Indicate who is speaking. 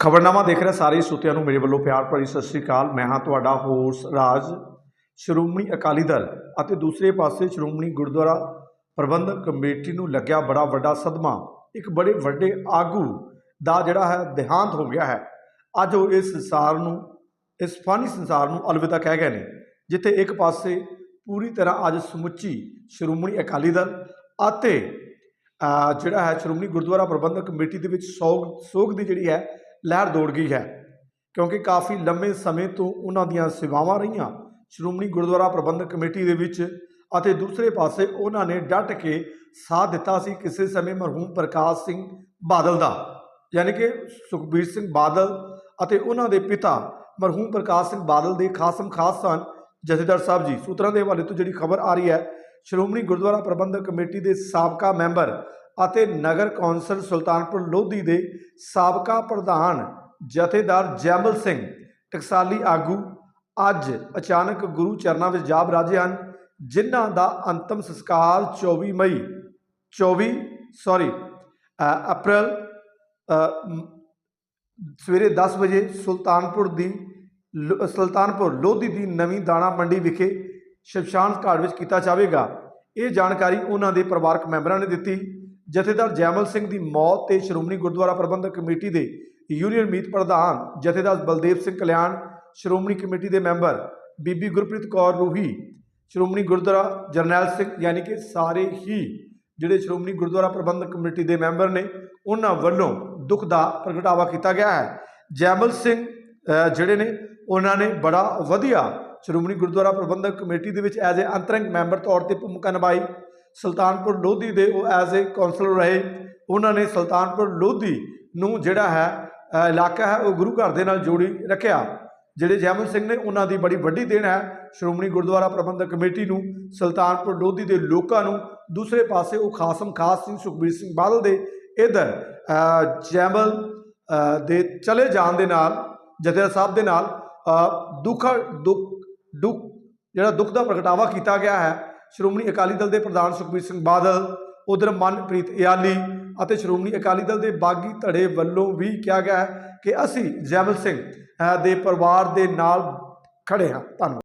Speaker 1: ਖਬਰਨਾਮਾ ਦੇਖ ਰਹੇ ਸਾਰੇ ਸੁਤਿਆਂ ਨੂੰ ਮੇਰੇ ਵੱਲੋਂ ਪਿਆਰ ਭਰੀ ਸਤਿ ਸ੍ਰੀ ਅਕਾਲ। ਮੈਂ ਹਾਂ ਤੁਹਾਡਾ ਹੋਸ ਰਾਜ, ਸ਼੍ਰੋਮਣੀ ਅਕਾਲੀ ਦਲ ਅਤੇ ਦੂਸਰੇ ਪਾਸੇ ਸ਼੍ਰੋਮਣੀ ਗੁਰਦੁਆਰਾ ਪ੍ਰਬੰਧਕ ਕਮੇਟੀ ਨੂੰ ਲੱਗਿਆ ਬੜਾ ਵੱਡਾ ਸਦਮਾ, ਇੱਕ ਬੜੇ ਵੱਡੇ ਆਗੂ ਦਾ ਜਿਹੜਾ ਹੈ ਦੇਹਾਂਤ ਹੋ ਗਿਆ ਹੈ। ਅੱਜ ਉਹ ਇਸ ਸੰਸਾਰ ਨੂੰ, ਇਸ ਫਾਨੀ ਸੰਸਾਰ ਨੂੰ ਅਲਵਿਦਾ ਕਹਿ ਗਏ ਨੇ, ਜਿੱਥੇ ਇੱਕ ਪਾਸੇ ਪੂਰੀ ਤਰ੍ਹਾਂ ਅੱਜ ਸਮੁੱਚੀ ਸ਼੍ਰੋਮਣੀ ਅਕਾਲੀ ਦਲ ਅਤੇ ਜਿਹੜਾ ਹੈ ਸ਼੍ਰੋਮਣੀ ਗੁਰਦੁਆਰਾ ਪ੍ਰਬੰਧਕ ਕਮੇਟੀ ਦੇ ਵਿੱਚ ਸੋਗ ਸੋਗ ਦੀ ਜਿਹੜੀ ਹੈ ਲਹਿਰ ਦੌੜ ਗਈ ਹੈ। ਕਿਉਂਕਿ ਕਾਫੀ ਲੰਮੇ ਸਮੇਂ ਤੋਂ ਉਹਨਾਂ ਦੀਆਂ ਸੇਵਾਵਾਂ ਰਹੀਆਂ। ਸ਼੍ਰੋਮਣੀ ਗੁਰਦੁਆਰਾ ਪ੍ਰਬੰਧਕ ਕਮੇਟੀ ਦੇ ਵਿੱਚ ਅਤੇ ਦੂਸਰੇ ਪਾਸੇ ਉਹਨਾਂ ਨੇ ਡਟ ਕੇ ਸਾਥ ਦਿੱਤਾ ਸੀ ਕਿਸੇ ਸਮੇਂ ਮਰਹੂਮ ਪ੍ਰਕਾਸ਼ ਸਿੰਘ ਬਾਦਲ ਦਾ। ਯਾਨੀ ਕਿ ਸੁਖਬੀਰ ਸਿੰਘ ਬਾਦਲ ਅਤੇ ਉਹਨਾਂ ਦੇ ਪਿਤਾ ਮਰਹੂਮ ਪ੍ਰਕਾਸ਼ ਸਿੰਘ ਬਾਦਲ ਦੇ ਖਾਸਮ ਖਾਸ ਸਨ। ਜਥੇਦਾਰ ਸਾਹਿਬ ਜੀ, ਸੂਤਰਾਂ ਦੇ ਹਵਾਲੇ ਤੋਂ ਜਿਹੜੀ ਖਬਰ ਆ ਰਹੀ ਹੈ, ਸ਼੍ਰੋਮਣੀ ਗੁਰਦੁਆਰਾ ਪ੍ਰਬੰਧਕ ਕਮੇਟੀ ਦੇ ਸਾਬਕਾ ਮੈਂਬਰ ਅਤੇ ਨਗਰ ਕੌਂਸਲ ਸੁਲਤਾਨਪੁਰ ਲੋਧੀ ਦੇ ਸਾਬਕਾ ਪ੍ਰਧਾਨ ਜਥੇਦਾਰ ਜੈਮਲ ਸਿੰਘ ਟਕਸਾਲੀ ਆਗੂ ਅੱਜ ਅਚਾਨਕ ਗੁਰੂ ਚਰਨਾਂ ਵਿੱਚ ਜਾਬ ਰਾਜੇ ਹਨ, ਜਿਨ੍ਹਾਂ ਦਾ ਅੰਤਮ ਸੰਸਕਾਰ 24 ਮਈ 24 ਸੌਰੀ ਅਪ੍ਰੈਲ ਸਵੇਰੇ 10 ਵਜੇ ਸੁਲਤਾਨਪੁਰ ਦੀ ਸੁਲਤਾਨਪੁਰ ਲੋਧੀ ਦੀ ਨਵੀਂ ਦਾਣਾ ਮੰਡੀ ਵਿਖੇ ਸ਼ਮਸ਼ਾਨ ਘਾਟ ਵਿੱਚ ਕੀਤਾ ਜਾਵੇਗਾ। ਇਹ ਜਾਣਕਾਰੀ ਉਹਨਾਂ ਦੇ ਪਰਿਵਾਰਕ ਮੈਂਬਰਾਂ ਨੇ ਦਿੱਤੀ। ਜਥੇਦਾਰ ਜੈਮਲ ਸਿੰਘ ਦੀ ਮੌਤ ਤੇ ਸ਼੍ਰੋਮਣੀ ਗੁਰਦੁਆਰਾ ਪ੍ਰਬੰਧਕ ਕਮੇਟੀ ਦੇ ਯੂਨੀਅਨ ਮੀਤ ਪ੍ਰਧਾਨ ਜਥੇਦਾਰ ਬਲਦੇਵ ਸਿੰਘ ਕਲਿਆਣ, ਸ਼੍ਰੋਮਣੀ ਕਮੇਟੀ ਦੇ ਮੈਂਬਰ ਬੀਬੀ ਗੁਰਪ੍ਰੀਤ ਕੌਰ ਰੂਹੀ ਸ਼੍ਰੋਮਣੀ ਗੁਰਦੁਆਰਾ ਜਰਨੈਲ ਸਿੰਘ ਯਾਨੀ ਕਿ ਸਾਰੇ ਹੀ ਜਿਹੜੇ ਸ਼੍ਰੋਮਣੀ ਗੁਰਦੁਆਰਾ ਪ੍ਰਬੰਧਕ ਕਮੇਟੀ ਦੇ ਮੈਂਬਰ ਨੇ, ਉਹਨਾਂ ਵੱਲੋਂ ਦੁੱਖ ਦਾ ਪ੍ਰਗਟਾਵਾ ਕੀਤਾ ਗਿਆ ਹੈ। ਜੈਮਲ ਸਿੰਘ ਜਿਹੜੇ ਨੇ, ਉਹਨਾਂ ਨੇ ਬੜਾ ਵਧੀਆ ਸ਼੍ਰੋਮਣੀ ਗੁਰਦੁਆਰਾ ਪ੍ਰਬੰਧਕ ਕਮੇਟੀ ਦੇ ਵਿੱਚ ਐਜ਼ ਏ ਅੰਤਰੰਗ ਮੈਂਬਰ ਤੌਰ ਤੇ ਭੂਮਿਕਾ ਨਿਭਾਈ। ਸੁਲਤਾਨਪੁਰ ਲੋਧੀ ਦੇ ਉਹ ਐਜ਼ ਏ ਕਾਉਂਸਲਰ ਰਹੇ, ਉਹਨਾਂ ਨੇ ਸੁਲਤਾਨਪੁਰ ਲੋਧੀ ਨੂੰ ਜਿਹੜਾ ਹੈ ਇਲਾਕਾ ਹੈ, ਉਹ ਗੁਰੂ ਘਰ ਦੇ ਨਾਲ ਜੋੜੀ ਰੱਖਿਆ। ਜਿਹੜੇ ਜੈਮਲ ਸਿੰਘ ਨੇ ਉਹਨਾਂ ਦੀ ਬੜੀ ਵੱਡੀ ਦੇਣ ਹੈ, ਸ਼੍ਰੋਮਣੀ ਗੁਰਦੁਆਰਾ ਪ੍ਰਬੰਧਕ ਕਮੇਟੀ ਨੂੰ, ਸੁਲਤਾਨਪੁਰ ਲੋਧੀ ਦੇ ਲੋਕਾਂ ਨੂੰ। ਦੂਸਰੇ ਪਾਸੇ ਉਹ ਖਾਸਮ ਖਾਸ ਸਿੰਘ ਸੁਖਬੀਰ ਸਿੰਘ ਬਾਦਲ ਦੇ ਇਧਰ ਜੈਮਲ ਦੇ ਚਲੇ ਜਾਣ ਦੇ ਨਾਲ, ਜਥੇਦਾਰ ਸਾਹਿਬ ਦੇ ਨਾਲ ਦੁੱਖ ਦੁੱਖ ਦੁੱਖ, ਜਿਹੜਾ ਦੁੱਖ ਦਾ ਪ੍ਰਗਟਾਵਾ ਕੀਤਾ ਗਿਆ ਹੈ ਸ਼੍ਰੋਮਣੀ ਅਕਾਲੀ ਦਲ ਦੇ ਪ੍ਰਧਾਨ ਸੁਖਬੀਰ ਸਿੰਘ ਬਾਦਲ ਉਧਰ ਮਨਪ੍ਰੀਤ ਇਆਲੀ ਅਤੇ ਸ਼੍ਰੋਮਣੀ ਅਕਾਲੀ ਦਲ ਦੇ ਬਾਗੀ ਧੜੇ ਵੱਲੋਂ ਵੀ ਕਿਹਾ ਗਿਆ ਹੈ ਕਿ ਅਸੀਂ ਜੈਵਲ ਸਿੰਘ ਅ, ਦੇ ਪਰਿਵਾਰ ਦੇ ਨਾਲ ਖੜੇ ਹਾਂ। ਧੰਨਵਾਦ।